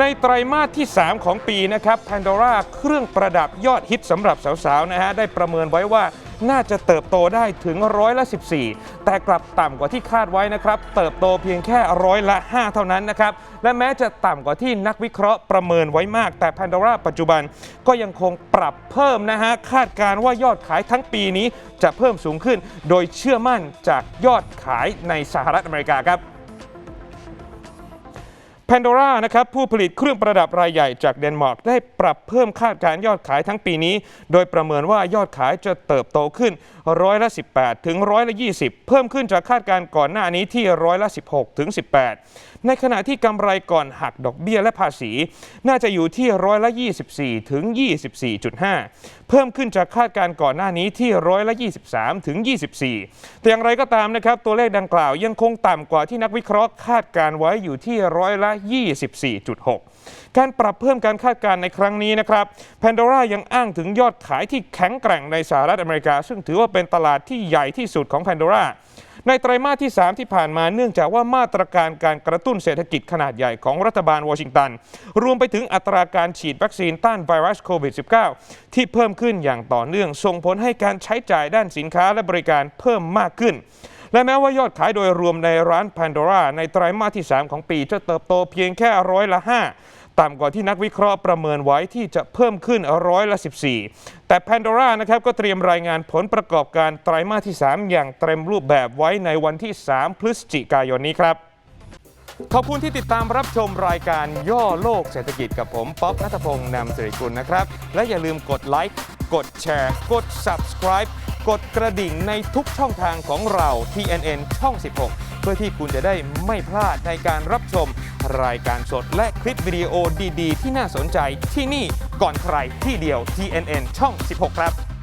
ในไตรมาสที่ 3 ของปีนะครับ Pandora เครื่องประดับยอดฮิตสำหรับสาวๆนะฮะได้ประเมินไว้ว่าน่าจะเติบโตได้ถึงร้อยละ 14 แต่กลับต่ำกว่าที่คาดไว้นะครับ เติบโตเพียงแค่ร้อยละ 5 เท่านั้นนะครับ และแม้จะต่ำกว่าที่นักวิเคราะห์ประเมินไว้มาก แต่ Pandora ปัจจุบันก็ยังคงปรับเพิ่มนะฮะ คาดการว่ายอดขายทั้งปีนี้จะเพิ่มสูงขึ้น โดยเชื่อมั่นจากยอดขายในสหรัฐอเมริกาครับ Pandora นะครับผู้ผลิตเครื่องประดับรายใหญ่จากเดนมาร์กได้ปรับเพิ่มคาดการยอดขายทั้งปีนี้ โดยประเมินว่ายอดขายจะเติบโตขึ้นร้อยละ 18 ถึงร้อยละ 20 เพิ่มขึ้นจากคาดการก่อนหน้านี้ที่ร้อยละ 16 ถึง 18ในขณะที่กำไรก่อนหักดอกเบี้ยและภาษี น่าจะอยู่ที่ร้อยละ 24 ถึง 24.5 เพิ่มขึ้นจากคาดการณ์ก่อนหน้านี้ที่ร้อยละ 23 ถึง 24 แต่อย่างไรก็ตามนะครับ ตัวเลขดังกล่าวยังคงต่ำกว่าที่นักวิเคราะห์คาดการไว้อยู่ที่ร้อยละ 24.6การปรับเพิ่มการคาดการณ์ในครั้งนี้นะครับ Pandora ยังอ้างถึงยอดขายที่แข็งแกร่งในสหรัฐอเมริกา ซึ่งถือว่าเป็นตลาดที่ใหญ่ที่สุดของ Pandora ในไตรมาสที่ 3 ที่ผ่านมาเนื่องจากว่ามาตรการการกระตุ้นเศรษฐกิจขนาดใหญ่ของรัฐบาลวอชิงตัน รวมไปถึงอัตราการฉีดวัคซีนต้านไวรัสโควิด -19 ที่เพิ่มขึ้นอย่างต่อเนื่อง ส่งผลให้การใช้จ่ายด้านสินค้าและบริการเพิ่มมากขึ้นและแม้ว่ายอดขายโดยรวมในร้าน Pandora ในไตรมาสที่ 3 ของปีจะเติบโตเพียงแค่ร้อยละ 5 ต่ำกว่าที่นักวิเคราะห์ประเมินไว้ที่จะเพิ่มขึ้นร้อยละ 14 แต่ Pandora นะครับก็เตรียมรายงานผลประกอบการไตรมาสที่ 3 อย่างเต็มรูปแบบไว้ในวันที่ 3 พฤศจิกายนนี้ครับ ขอบคุณที่ติดตามรับชมรายการย่อโลกเศรษฐกิจกับผม ป๊อปนัทพงศ์นำสิริกุลนะครับ และอย่าลืมกดไลค์ กดแชร์ กด Subscribe กดกระดิ่งในทุกช่องทางของเรา TNN ช่อง 16 เพื่อที่คุณจะได้ไม่พลาดในการรับชม รายการสดและคลิปวิดีโอดีๆ ที่น่าสนใจที่นี่ก่อนใครที่เดียว TNN ช่อง 16 ครับ